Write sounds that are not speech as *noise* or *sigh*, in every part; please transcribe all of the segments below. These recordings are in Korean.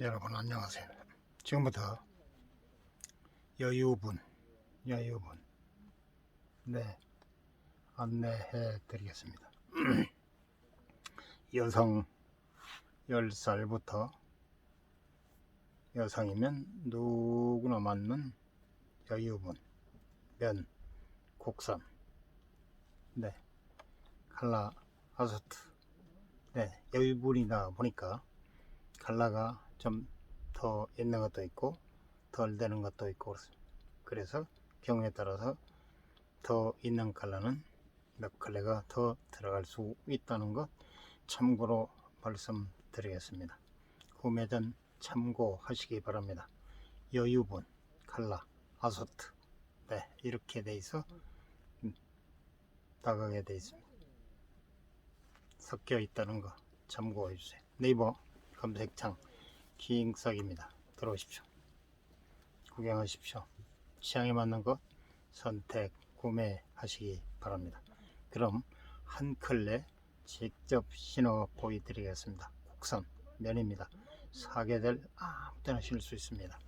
여러분 안녕하세요. 지금부터 여유분, 여유분, 네 안내해 드리겠습니다. *clears throat* 여성 10살부터 여성이면 누구나 맞는 여유분, 면, 국산, 네 칼라 아소트, 네 여유분이다 보니까 칼라가 좀 더 있는 것도 있고 덜 되는 것도 있고. 그래서 경우에 따라서 더 있는 칼라는 몇 칼레가 더 들어갈 수 있다는 것 참고로 말씀드리겠습니다. 구매 전 참고하시기 바랍니다. 여유분, 칼라, 아소트 네 이렇게 돼 있어 음, 나가게 돼 있습니다. 섞여 있다는 거 참고해 주세요. 네이버 검색창 기잉석입니다. 들어오십시오. 구경하십시오. 취향에 맞는 것 선택 구매하시기 바랍니다. 그럼 한 클레 직접 신어 보여드리겠습니다. 국산 면입니다. 사게 될 아무 때나 신을 수 있습니다.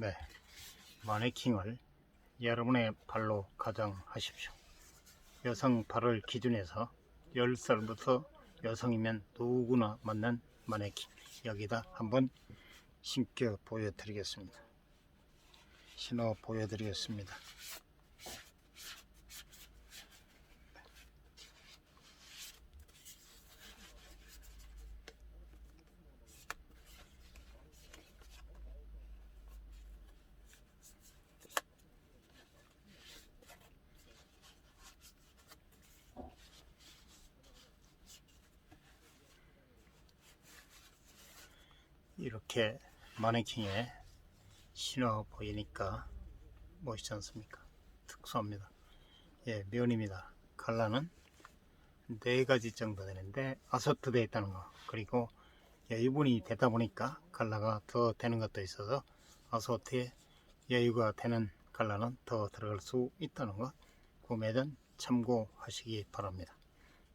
네, 마네킹을 여러분의 발로 가정하십시오. 여성 발을 기준해서 10살부터 여성이면 누구나 맞는 마네킹 여기다 한번 신겨 보여드리겠습니다. 신어 보여드리겠습니다. 이렇게 마네킹에 신어 보이니까 멋있지 않습니까? 특수합니다. 예, 면입니다. 칼라는 네 가지 정도 되는데 아소트 되어 있다는 거 그리고 여유분이 되다 보니까 칼라가 더 되는 것도 있어서 아소트에 여유가 되는 칼라는 더 들어갈 수 있다는 것 구매 전 참고하시기 바랍니다.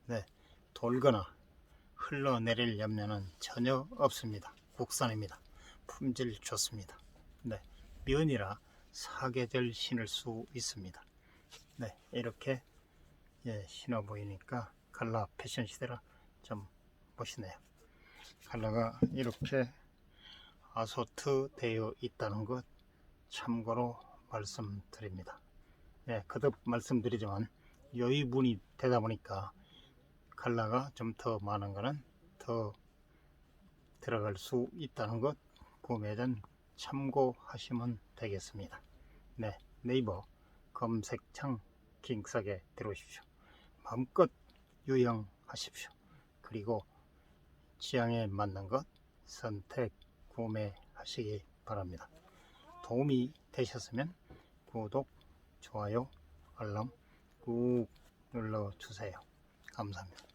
네, 돌거나 흘러내릴 염려는 전혀 없습니다. 국산입니다. 품질 좋습니다. 네, 면이라 사계절 신을 수 있습니다. 네, 이렇게 예, 신어 보이니까 칼라 패션 시대라 좀 멋있네요. 칼라가 이렇게 아소트 되어 있다는 것 참고로 말씀드립니다. 네, 거듭 말씀드리지만 여유분이 되다 보니까 칼라가 좀 더 많은 거는 더 들어갈 수 있다는 것 구매 전 참고하시면 되겠습니다. 네, 네이버 검색창 킹석에 들어오십시오. 마음껏 유형하십시오. 그리고 취향에 맞는 것 선택 구매하시기 바랍니다. 도움이 되셨으면 구독, 좋아요, 알람 꾹 눌러주세요. 감사합니다.